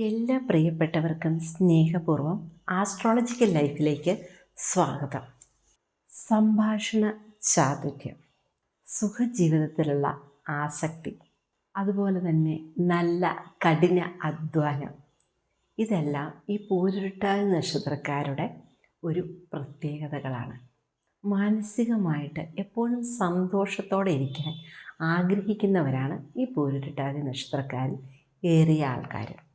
എല്ലാ പ്രിയപ്പെട്ടവർക്കും സ്നേഹപൂർവം ആസ്ട്രോളജിക്കൽ ലൈഫിലേക്ക് സ്വാഗതം. സംഭാഷണ ചാതുര്യം. സുഖജീവിതത്തിലുള്ള ആസക്തി. അതുപോലെ തന്നെ നല്ല കഠിന അധ്വാനം. ഇതെല്ലാം ഈ പൂരുരുട്ടാതി നക്ഷത്രക്കാരുടെ ഒരു പ്രത്യേകതകളാണ്. മാനസികമായിട്ട് എപ്പോഴും സന്തോഷത്തോടെ ഇരിക്കാൻ ആഗ്രഹിക്കുന്നവരാണ് ഈ പൂരുരുട്ടാതി നക്ഷത്രക്കാരിൽ ഏറിയ ആൾക്കാർ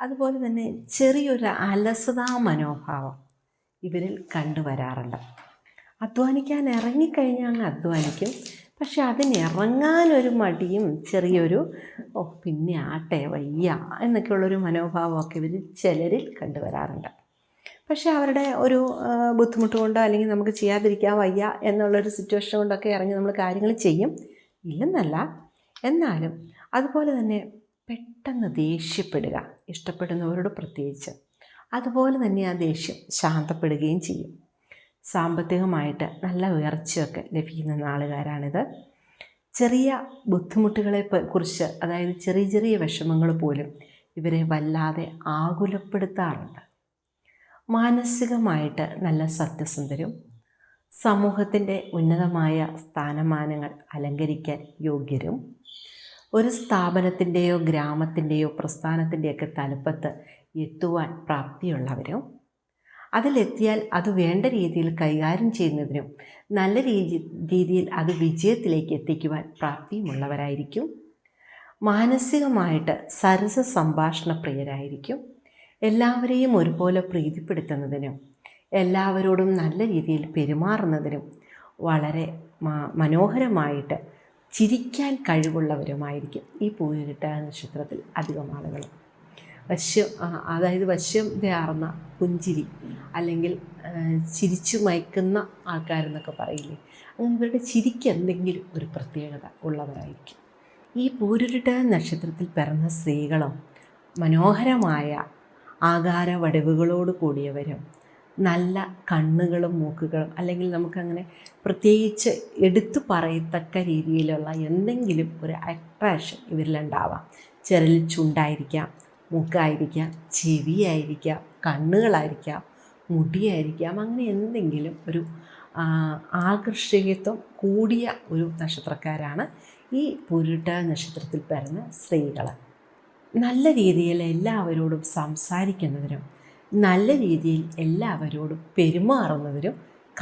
അതുപോലെ തന്നെ ചെറിയൊരു അലസതാ മനോഭാവം ഇവരിൽ കണ്ടുവരാറുണ്ട് അധ്വാനിക്കാൻ ഇറങ്ങിക്കഴിഞ്ഞാൽ അങ്ങ് അധ്വാനിക്കും. പക്ഷെ അതിനിറങ്ങാനൊരു മടിയും ചെറിയൊരു ഓ പിന്നെ ആട്ടെ വയ്യ എന്നൊക്കെയുള്ളൊരു മനോഭാവമൊക്കെ ഇവർ ചിലരിൽ കണ്ടുവരാറുണ്ട്. പക്ഷേ അവരുടെ ഒരു ബുദ്ധിമുട്ട് കൊണ്ടോ അല്ലെങ്കിൽ നമുക്ക് ചെയ്യാതിരിക്കാൻ വയ്യ എന്നുള്ളൊരു സിറ്റുവേഷൻ കൊണ്ടൊക്കെ ഇറങ്ങി നമ്മൾ കാര്യങ്ങൾ ചെയ്യും. ഇല്ലെന്നല്ല. എന്നാലും അതുപോലെ തന്നെ പെട്ടെന്ന് ദേഷ്യപ്പെടുക ഇഷ്ടപ്പെടുന്നവരോട് പ്രത്യേകിച്ച്. അതുപോലെ തന്നെ ആ ദേഷ്യം ശാന്തപ്പെടുകയും ചെയ്യും. സാമ്പത്തികമായിട്ട് നല്ല ഉയർച്ചയൊക്കെ ലഭിക്കുന്ന നാളുകാരാണിത്. ചെറിയ ബുദ്ധിമുട്ടുകളെ കുറിച്ച് അതായത് ചെറിയ ചെറിയ വിഷമങ്ങൾ പോലും ഇവരെ വല്ലാതെ ആകുലപ്പെടുത്താറുണ്ട്. മാനസികമായിട്ട് നല്ല സത്യസന്ധരും സമൂഹത്തിന്റെ ഉന്നതമായ സ്ഥാനമാനങ്ങൾ അലങ്കരിക്കാൻ യോഗ്യരും ഒരു സ്ഥാപനത്തിന്റെയോ ഗ്രാമത്തിന്റെയോ പ്രസ്ഥാനത്തിന്റെയൊക്കെ തലപ്പത്ത് എത്തുവാൻ പ്രാപ്തിയുള്ളവരും? അതിലെത്തിയാൽ അത് വേണ്ട രീതിയിൽ കൈകാര്യം ചെയ്യുന്നതിനും നല്ല രീതി രീതിയിൽ അത് വിജയത്തിലേക്ക് എത്തിക്കുവാൻ പ്രാപ്തിയുമുള്ളവരായിരിക്കും. മാനസികമായിട്ട് സരസ സംഭാഷണ പ്രിയരായിരിക്കും. എല്ലാവരെയും ഒരുപോലെ പ്രീതിപ്പെടുത്തുന്നതിനും എല്ലാവരോടും നല്ല രീതിയിൽ പെരുമാറുന്നതിനും വളരെ മനോഹരമായിട്ട് ചിരിക്കാൻ കഴിവുള്ളവരുമായിരിക്കും ഈ പൂരിട്ട നക്ഷത്രത്തിൽ അധികം ആളുകൾ. വശ്യം അതായത് വശ്യം ചേർന്ന പുഞ്ചിരി അല്ലെങ്കിൽ ചിരിച്ചു മയക്കുന്ന ആൾക്കാരെന്നൊക്കെ പറയില്ലേ? അങ്ങനെ ഇവരുടെ ചിരിക്ക് എന്തെങ്കിലും ഒരു പ്രത്യേകത ഉള്ളവരായിരിക്കും ഈ പൂരുരുട്ട നക്ഷത്രത്തിൽ പിറന്ന സ്ത്രീകളും മനോഹരമായ ആകാര വടിവുകളോട് കൂടിയവരും നല്ല കണ്ണുകളും മൂക്കുകളും അല്ലെങ്കിൽ നമുക്കങ്ങനെ പ്രത്യേകിച്ച് എടുത്തു പറയത്തക്ക രീതിയിലുള്ള എന്തെങ്കിലും ഒരു അട്രാക്ഷൻ ഇവരിലുണ്ടാവാം. ചെറിൽ ചുണ്ടായിരിക്കാം മൂക്കായിരിക്കാം ചെവിയായിരിക്കാം കണ്ണുകളായിരിക്കാം മുടിയായിരിക്കാം അങ്ങനെ എന്തെങ്കിലും ഒരു ആകർഷകത്വം കൂടിയ ഒരു നക്ഷത്രക്കാരാണ് ഈ പുരുട്ട നക്ഷത്രത്തിൽ പിറന്ന സ്ത്രീകൾ നല്ല രീതിയിൽ എല്ലാവരോടും സംസാരിക്കുന്നതിനും നല്ല രീതിയിൽ എല്ലാവരോടും പെരുമാറുന്നവരും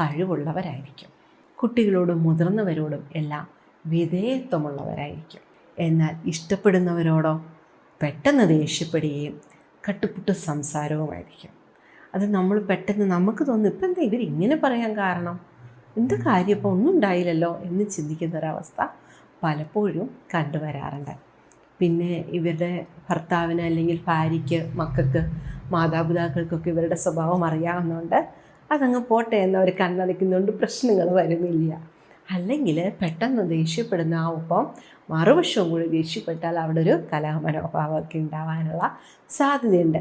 കഴിവുള്ളവരായിരിക്കും. കുട്ടികളോടും മുതിർന്നവരോടും എല്ലാം വിധേയത്വമുള്ളവരായിരിക്കും. എന്നാൽ ഇഷ്ടപ്പെടുന്നവരോടോ പെട്ടെന്ന് ദേഷ്യപ്പെടുകയും കട്ടുപുട്ട് സംസാരവുമായിരിക്കും. അത് നമ്മൾ പെട്ടെന്ന് നമുക്ക് തോന്നും ഇപ്പം എന്താ ഇവർ ഇങ്ങനെ പറയാൻ കാരണം? എന്ത് കാര്യം? ഇപ്പോൾ ഒന്നും ഉണ്ടായില്ലല്ലോ? എന്ന് ചിന്തിക്കുന്ന ഒരവസ്ഥ പലപ്പോഴും കണ്ടുവരാറുണ്ട്. പിന്നെ ഇവരുടെ ഭർത്താവിന് അല്ലെങ്കിൽ ഭാര്യയ്ക്ക് മക്കൾക്ക് മാതാപിതാക്കൾക്കൊക്കെ ഇവരുടെ സ്വഭാവം അറിയാവുന്നതുകൊണ്ട് അതങ്ങ് പോട്ടെ എന്നവർ കണ്ണടയ്ക്കുന്നുണ്ട് പ്രശ്നങ്ങൾ വരുന്നില്ല. അല്ലെങ്കിൽ പെട്ടെന്ന് ദേഷ്യപ്പെടുന്ന ആ ഒപ്പം മറുവശവും കൂടി ദേഷ്യപ്പെട്ടാൽ അവിടെ ഒരു കലാമനോഭാവമൊക്കെ ഉണ്ടാവാനുള്ള സാധ്യതയുണ്ട്.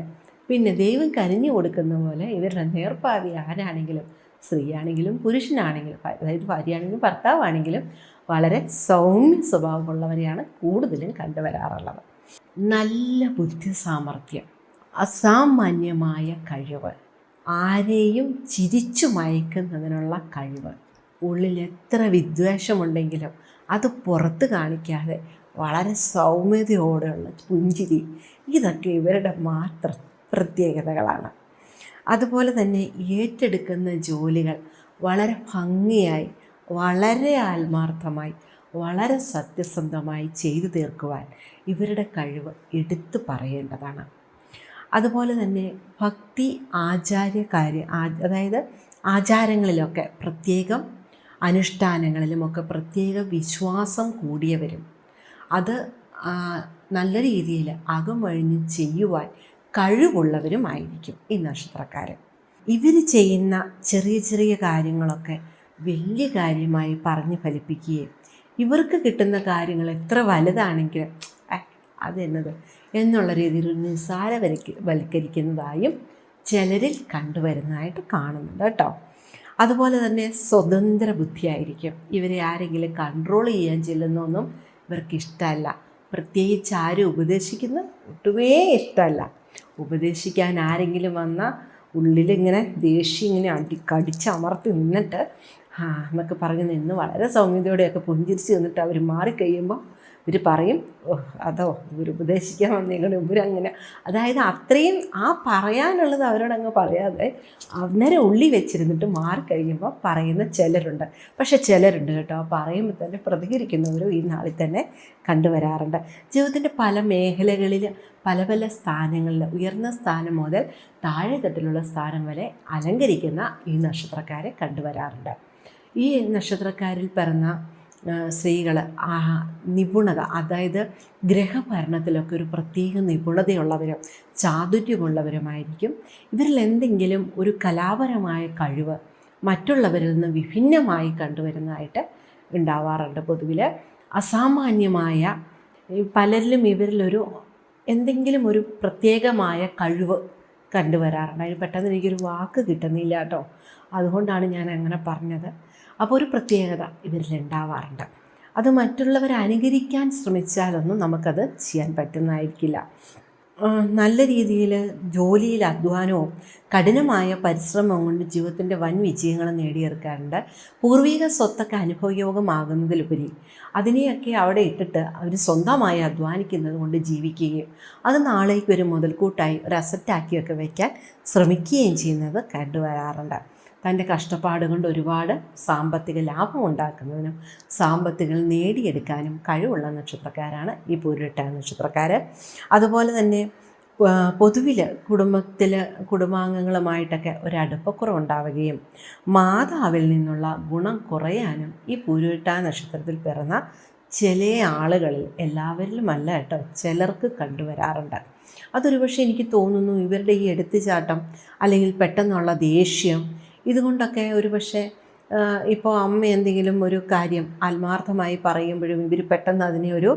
പിന്നെ ദൈവം കനിഞ്ഞു കൊടുക്കുന്ന പോലെ ഇവരുടെ നേർപ്പാതി ആരാണെങ്കിലും സ്ത്രീയാണെങ്കിലും പുരുഷനാണെങ്കിലും അതായത് ഭാര്യയാണെങ്കിലും ഭർത്താവാണെങ്കിലും വളരെ സൗമ്യ സ്വഭാവമുള്ളവരെയാണ് കൂടുതലും കണ്ടുവരാറുള്ളത്. നല്ല ബുദ്ധി സാമർഥ്യം. അസാമാന്യമായ കഴിവ്. ആരെയും ചിരിച്ചു മയക്കുന്നതിനുള്ള കഴിവ്. ഉള്ളിൽ എത്ര വിദ്വേഷമുണ്ടെങ്കിലും അത് പുറത്ത് കാണിക്കാതെ വളരെ സൗമ്യതയോടെയുള്ള പുഞ്ചിരി ഇതൊക്കെ ഇവരുടെ മാത്രം പ്രത്യേകതകളാണ്. അതുപോലെ തന്നെ ഏറ്റെടുക്കുന്ന ജോലികൾ വളരെ ഭംഗിയായി വളരെ ആത്മാർത്ഥമായി വളരെ സത്യസന്ധമായി ചെയ്തു തീർക്കുവാൻ ഇവരുടെ കഴിവ് എടുത്തു പറയേണ്ടതാണ്. അതുപോലെ തന്നെ ഭക്തി ആചാര്യ കാര്യ അതായത് ആചാരങ്ങളിലൊക്കെ പ്രത്യേകം അനുഷ്ഠാനങ്ങളിലുമൊക്കെ പ്രത്യേക വിശ്വാസം കൂടിയവരും. അത് നല്ല രീതിയിൽ അകം വഴിഞ്ഞ് ചെയ്യുവാൻ കഴിവുള്ളവരുമായിരിക്കും ഈ നക്ഷത്രക്കാരൻ. ഇവർ ചെയ്യുന്ന ചെറിയ ചെറിയ കാര്യങ്ങളൊക്കെ വലിയ കാര്യമായി പറഞ്ഞ് ഫലിപ്പിക്കുകയും ഇവർക്ക് കിട്ടുന്ന കാര്യങ്ങൾ എത്ര വലുതാണെങ്കിലും "ഏ, അതെന്നത് എന്നുള്ള രീതിയിൽ നിസ്സാര നിസ്സാരവൽക്ക വൽക്കരിക്കുന്നതായും ചിലരിൽ കണ്ടുവരുന്നതായിട്ട് കാണുന്നുണ്ട് കേട്ടോ. അതുപോലെ തന്നെ സ്വതന്ത്ര ബുദ്ധിയായിരിക്കും. ഇവരെ ആരെങ്കിലും കൺട്രോൾ ചെയ്യാൻ ചെല്ലുന്നൊന്നും ഇവർക്ക് ഇഷ്ടമല്ല പ്രത്യേകിച്ച് ആരും ഉപദേശിക്കുന്ന ഒട്ടുമേ ഇഷ്ടമല്ല. ഉപദേശിക്കാൻ ആരെങ്കിലും വന്നാൽ ഉള്ളിലിങ്ങനെ ദേഷ്യം ഇങ്ങനെ അടി കടിച്ചമർത്തി നിന്നിട്ട് ആ എന്നൊക്കെ പറഞ്ഞ് നിന്ന് വളരെ സൗമ്യതയോടെയൊക്കെ പുഞ്ചിരിച്ച് നിന്നിട്ട് അവർ മാറിക്കഴിയുമ്പോൾ ഇവർ പറയും അതോ ഇവർ ഉപദേശിക്കാൻ വന്നേക്കണം ഇവരങ്ങനെ അതായത് അത്രയും ആ പറയാനുള്ളത് അവരോടങ്ങ് പറയാതെ അന്നേരം ഉള്ളി വെച്ചിരുന്നിട്ട് മാറി കഴിയുമ്പോൾ പറയുന്ന ചിലരുണ്ട്. പക്ഷെ ചിലരുണ്ട് കേട്ടോ. പറയുമ്പോൾ തന്നെ പ്രതികരിക്കുന്നവരും ഈ നാളിൽ തന്നെ കണ്ടുവരാറുണ്ട്. ജീവിതത്തിന്റെ പല മേഖലകളിൽ പല പല സ്ഥാനങ്ങളിൽ ഉയർന്ന സ്ഥാനം മുതൽ താഴെത്തട്ടിലുള്ള സ്ഥാനം വരെ അലങ്കരിക്കുന്ന ഈ നക്ഷത്രക്കാരെ കണ്ടുവരാറുണ്ട്. ഈ നക്ഷത്രക്കാരിൽ പിറന്ന സ്ത്രീകൾ നിപുണത അതായത് ഗ്രഹഭരണത്തിലൊക്കെ ഒരു പ്രത്യേക നിപുണതയുള്ളവരും ചാതുര്യമുള്ളവരുമായിരിക്കും. ഇവരിൽ എന്തെങ്കിലും ഒരു കലാപരമായ കഴിവ് മറ്റുള്ളവരിൽ നിന്ന് വിഭിന്നമായി കണ്ടുവരുന്നതായിട്ട് ഉണ്ടാവാറുണ്ട് പൊതുവിൽ അസാമാന്യമായ പലരിലും ഇവരിലൊരു എന്തെങ്കിലും ഒരു പ്രത്യേകമായ കഴിവ് കണ്ടുവരാറുണ്ട്. അതിന് പെട്ടെന്ന് എനിക്കൊരു വാക്ക് കിട്ടുന്നില്ല കേട്ടോ. അതുകൊണ്ടാണ് ഞാൻ അങ്ങനെ പറഞ്ഞത്. അപ്പോൾ ഒരു പ്രത്യേകത ഇവരിൽ ഉണ്ടാവാറുണ്ട്. അത് മറ്റുള്ളവർ അനുകരിക്കാൻ ശ്രമിച്ചാലൊന്നും നമുക്കത് ചെയ്യാൻ പറ്റുന്നതായിരിക്കില്ല. നല്ല രീതിയിൽ ജോലിയിൽ അധ്വാനവും കഠിനമായ പരിശ്രമം കൊണ്ട് ജീവിതത്തിന്റെ വൻ വിജയങ്ങൾ നേടിയെടുക്കാറുണ്ട്. പൂർവിക സ്വത്തൊക്കെ അനുഭവയോഗമാകുന്നതിലുപരി അതിനെയൊക്കെ അവിടെ ഇട്ടിട്ട് അവർ സ്വന്തമായി അധ്വാനിക്കുന്നത് കൊണ്ട് ജീവിക്കുകയും അത് നാളേക്ക് ഒരു മുതൽക്കൂട്ടായി ഒരു അസറ്റാക്കിയൊക്കെ വയ്ക്കാൻ ശ്രമിക്കുകയും ചെയ്യുന്നത് കണ്ടുവരാറുണ്ട്. തന്റെ കഷ്ടപ്പാട് കൊണ്ട് ഒരുപാട് സാമ്പത്തിക ലാഭം ഉണ്ടാക്കുന്നതിനും സാമ്പത്തികം നേടിയെടുക്കാനും കഴിവുള്ള നക്ഷത്രക്കാരാണ് ഈ പൂരിട്ട നക്ഷത്രക്കാർ അതുപോലെ തന്നെ പൊതുവിൽ കുടുംബത്തിൽ കുടുംബാംഗങ്ങളുമായിട്ടൊക്കെ ഒരടുപ്പക്കുറവുണ്ടാവുകയും മാതാവിൽ നിന്നുള്ള ഗുണം കുറയാനും ഈ പൂരുവിട്ട നക്ഷത്രത്തിൽ പിറന്ന ചില ആളുകളിൽ എല്ലാവരിലുമല്ല കേട്ടോ ചിലർക്ക് കണ്ടുവരാറുണ്ട്. അതൊരു പക്ഷേ എനിക്ക് തോന്നുന്നു ഇവരുടെ ഈ എടുത്തുചാട്ടം അല്ലെങ്കിൽ പെട്ടെന്നുള്ള ദേഷ്യം ഇതുകൊണ്ടൊക്കെ ഒരു പക്ഷേ ഇപ്പോൾ അമ്മ എന്തെങ്കിലും ഒരു കാര്യം ആത്മാർത്ഥമായി പറയുമ്പോഴും ഇവർ പെട്ടെന്ന് അതിനെ ഒരു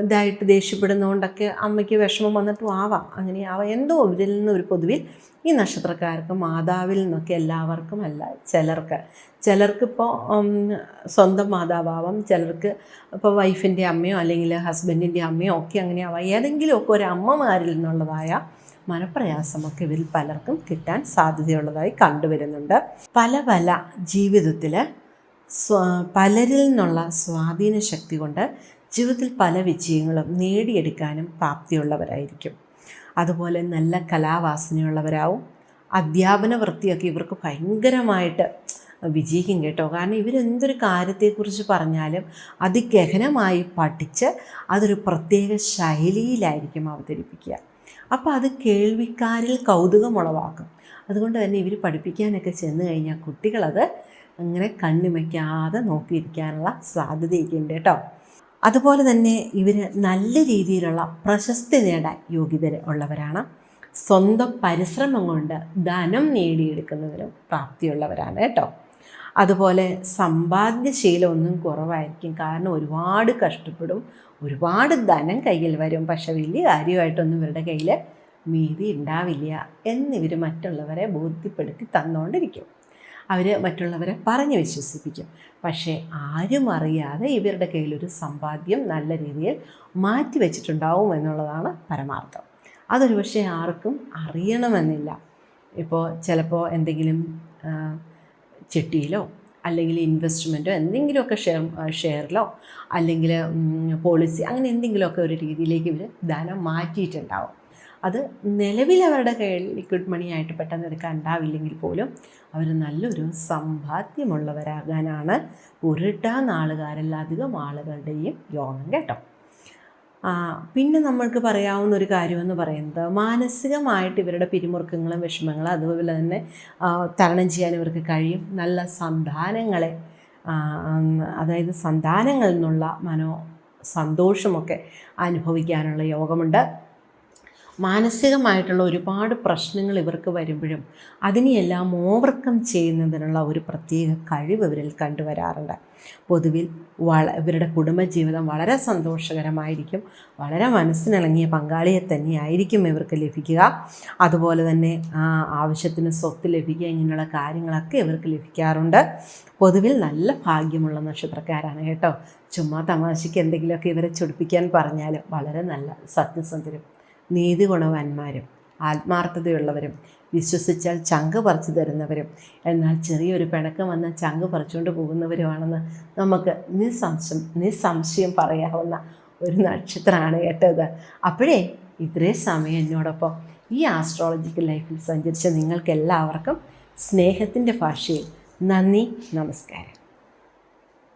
ഇതായിട്ട് ദേഷ്യപ്പെടുന്നതുകൊണ്ടൊക്കെ അമ്മയ്ക്ക് വിഷമം വന്നിട്ടും ആവാം. അങ്ങനെ ആവാം. എന്തോ ഇതിൽ നിന്ന് ഒരു പൊതുവിൽ ഈ നക്ഷത്രക്കാർക്ക് മാതാവിൽ നിന്നൊക്കെ എല്ലാവർക്കും അല്ല ചിലർക്ക്. ചിലർക്കിപ്പോൾ സ്വന്തം മാതാവാവാം. ചിലർക്ക് ഇപ്പോൾ വൈഫിന്റെ അമ്മയോ അല്ലെങ്കിൽ ഹസ്ബൻഡിന്റെ അമ്മയോ ഒക്കെ അങ്ങനെ ആവാം. ഏതെങ്കിലുമൊക്കെ ഒരു അമ്മമാരിൽ നിന്നുള്ളതായ മനപ്രയാസമൊക്കെ ഇവരിൽ പലർക്കും കിട്ടാൻ സാധ്യതയുള്ളതായി കണ്ടുവരുന്നുണ്ട്. പല പല ജീവിതത്തിൽ പലരിൽ നിന്നുള്ള സ്വാധീന ശക്തി കൊണ്ട് ജീവിതത്തിൽ പല വിജയങ്ങളും നേടിയെടുക്കാനും പ്രാപ്തിയുള്ളവരായിരിക്കും. അതുപോലെ നല്ല കലാവാസനയുള്ളവരാവും അധ്യാപന വൃത്തിയൊക്കെ ഇവർക്ക് ഭയങ്കരമായിട്ട് വിജയിക്കും കേട്ടോ. കാരണം ഇവരെന്തൊരു കാര്യത്തെക്കുറിച്ച് പറഞ്ഞാലും അതിഗഹനമായി പഠിച്ച് അതൊരു പ്രത്യേക ശൈലിയിലായിരിക്കും അവതരിപ്പിക്കുക. അപ്പോൾ അത് കേൾവിക്കാരിൽ കൗതുകമുളവാക്കും. അതുകൊണ്ട് തന്നെ ഇവർ പഠിപ്പിക്കാനൊക്കെ ചെന്ന് കഴിഞ്ഞാൽ കുട്ടികളത് അങ്ങനെ കണ്ണിമയ്ക്കാതെ നോക്കിയിരിക്കാനുള്ള സാധ്യതയൊക്കെ ഉണ്ട് കേട്ടോ. അതുപോലെ തന്നെ ഇവർ നല്ല രീതിയിലുള്ള പ്രശസ്തി നേടാൻ യോഗ്യത ഉള്ളവരാണ്. സ്വന്തം പരിശ്രമം കൊണ്ട് ധനം നേടിയെടുക്കുന്നതിനും പ്രാപ്തിയുള്ളവരാണ് കേട്ടോ. അതുപോലെ സമ്പാദ്യശീലമൊന്നും കുറവായിരിക്കും. കാരണം ഒരുപാട് കഷ്ടപ്പെടും ഒരുപാട് ധനം കയ്യിൽ വരും. പക്ഷെ വലിയ കാര്യമായിട്ടൊന്നും ഇവരുടെ കയ്യിൽ മീതി ഉണ്ടാവില്ല എന്നിവർ മറ്റുള്ളവരെ ബോധ്യപ്പെടുത്തി തന്നുകൊണ്ടിരിക്കും അവർ മറ്റുള്ളവരെ പറഞ്ഞ് വിശ്വസിപ്പിക്കും. പക്ഷേ ആരും അറിയാതെ ഇവരുടെ കയ്യിലൊരു സമ്പാദ്യം നല്ല രീതിയിൽ മാറ്റി വെച്ചിട്ടുണ്ടാവും എന്നുള്ളതാണ് പരമാർത്ഥം. അതൊരു പക്ഷേ ആർക്കും അറിയണമെന്നില്ല. ഇപ്പോൾ ചിലപ്പോൾ എന്തെങ്കിലും ചിട്ടിയിലോ അല്ലെങ്കിൽ ഇൻവെസ്റ്റ്മെന്റോ എന്തെങ്കിലുമൊക്കെ ഷെയർ ഷെയറിലോ അല്ലെങ്കിൽ പോളിസി അങ്ങനെ എന്തെങ്കിലുമൊക്കെ ഒരു രീതിയിലേക്ക് ഇവർ ധനം മാറ്റിയിട്ടുണ്ടാവും. അത് നിലവിൽ അവരുടെ കയ്യിൽ ലിക്വിഡ് മണിയായിട്ട് പെട്ടെന്ന് എടുക്കാൻ ഉണ്ടാവില്ലെങ്കിൽ പോലും അവർ നല്ലൊരു സമ്പാദ്യമുള്ളവരാകാനാണ് ഉരുട്ട നാളുകാരിൽ അധികം ആളുകളുടെയും യോഗം കേട്ടോ. പിന്നെ നമ്മൾക്ക് പറയാവുന്ന ഒരു കാര്യമെന്ന് പറയുന്നത് മാനസികമായിട്ട് ഇവരുടെ പിരിമുറുക്കങ്ങളും വിഷമങ്ങളും അതുപോലെ തന്നെ തരണം ചെയ്യാൻ ഇവർക്ക് കഴിയും. നല്ല സന്താനങ്ങളെ അതായത് സന്താനങ്ങളിൽ നിന്നുള്ള മനോ സന്തോഷമൊക്കെ അനുഭവിക്കാനുള്ള യോഗമുണ്ട്. മാനസികമായിട്ടുള്ള ഒരുപാട് പ്രശ്നങ്ങൾ ഇവർക്ക് വരുമ്പോഴും അതിനെയെല്ലാം ഓവർകം ചെയ്യുന്നതിനുള്ള ഒരു പ്രത്യേക കഴിവ് ഇവരിൽ കണ്ടുവരാറുണ്ട്. പൊതുവിൽ വള ഇവരുടെ കുടുംബജീവിതം വളരെ സന്തോഷകരമായിരിക്കും. വളരെ മനസ്സിനിണങ്ങിയ പങ്കാളിയെ തന്നെയായിരിക്കും ഇവർക്ക് ലഭിക്കുക. അതുപോലെ തന്നെ ആവശ്യത്തിന് സ്വത്ത് ലഭിക്കുക ഇങ്ങനെയുള്ള കാര്യങ്ങളൊക്കെ ഇവർക്ക് ലഭിക്കാറുണ്ട്. പൊതുവിൽ നല്ല ഭാഗ്യമുള്ള നക്ഷത്രക്കാരാണ് കേട്ടോ. ചുമ്മാ തമാശയ്ക്ക് എന്തെങ്കിലുമൊക്കെ ഇവരെ ചൊടിപ്പിക്കാൻ പറഞ്ഞാൽ വളരെ നല്ല സത്യസന്ധരും നീതി ഗുണവാന്മാരും ആത്മാർത്ഥതയുള്ളവരും വിശ്വസിച്ചാൽ ചങ്ക് പറിച്ചു തരുന്നവരും എന്നാൽ ചെറിയൊരു പിണക്കം വന്ന ചങ്ക് പറിച്ചുകൊണ്ട് പോകുന്നവരുമാണെന്ന് നമുക്ക് നിസ്സംശയം നിസ്സംശയം പറയാവുന്ന ഒരു നക്ഷത്രമാണ് കേട്ടത്. അപ്പോഴേ ഇത്രേ സമയം എന്നോടൊപ്പം ഈ ആസ്ട്രോളജിക്കൽ ലൈഫിൽ സഞ്ചരിച്ച നിങ്ങൾക്കെല്ലാവർക്കും സ്നേഹത്തിന്റെ ഭാഷയിൽ നന്ദി നമസ്കാരം.